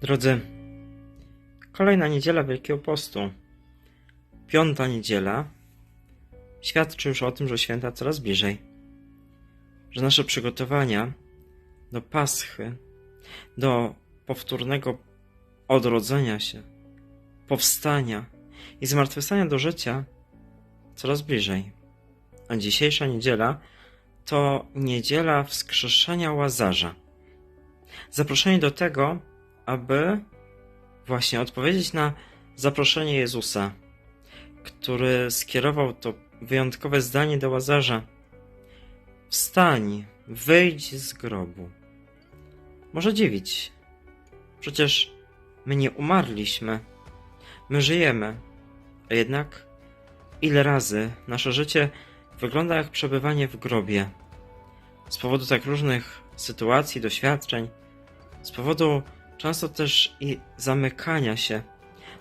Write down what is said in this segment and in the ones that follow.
Drodzy, kolejna niedziela Wielkiego Postu, piąta niedziela, świadczy już o tym, że święta coraz bliżej. Że nasze przygotowania do Paschy, do powtórnego odrodzenia się, powstania i zmartwychwstania do życia coraz bliżej. A dzisiejsza niedziela to niedziela wskrzeszenia Łazarza. Zaproszenie do tego, aby właśnie odpowiedzieć na zaproszenie Jezusa, który skierował to wyjątkowe zdanie do Łazarza. Wstań, wyjdź z grobu. Może dziwić. Przecież my nie umarliśmy. My żyjemy. A jednak ile razy nasze życie wygląda jak przebywanie w grobie. Z powodu tak różnych sytuacji, doświadczeń, z powodu często też i zamykania się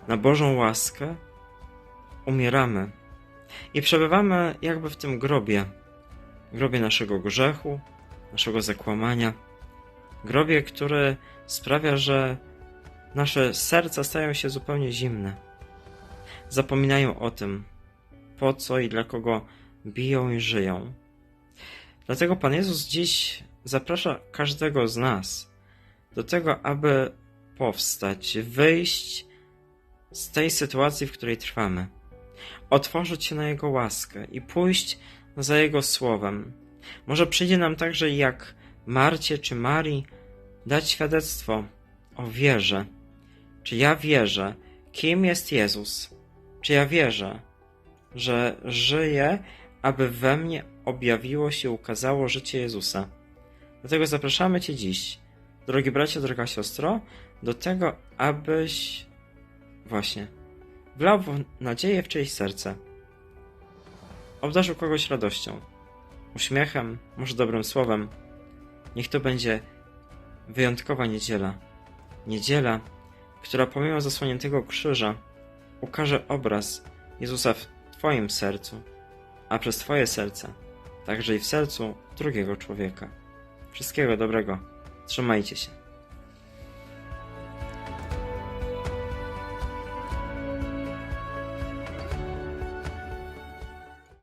na Bożą łaskę, umieramy i przebywamy jakby w tym grobie, grobie naszego grzechu, naszego zakłamania, grobie, który sprawia, że nasze serca stają się zupełnie zimne. Zapominają o tym, po co i dla kogo biją i żyją. Dlatego Pan Jezus dziś zaprasza każdego z nas do tego, aby powstać, wyjść z tej sytuacji, w której trwamy, otworzyć się na Jego łaskę i pójść za Jego słowem. Może przyjdzie nam także jak Marcie czy Marii dać świadectwo o wierze. Czy ja wierzę, kim jest Jezus? Czy ja wierzę, że żyje, aby we mnie objawiło się, ukazało życie Jezusa? Dlatego zapraszamy Cię dziś, drogi bracie, droga siostro, do tego, abyś właśnie wlał nadzieję w czyjeś serce. Obdarzył kogoś radością, uśmiechem, może dobrym słowem. Niech to będzie wyjątkowa niedziela. Niedziela, która pomimo zasłoniętego krzyża ukaże obraz Jezusa w Twoim sercu, a przez Twoje serce także i w sercu drugiego człowieka. Wszystkiego dobrego. Trzymajcie się.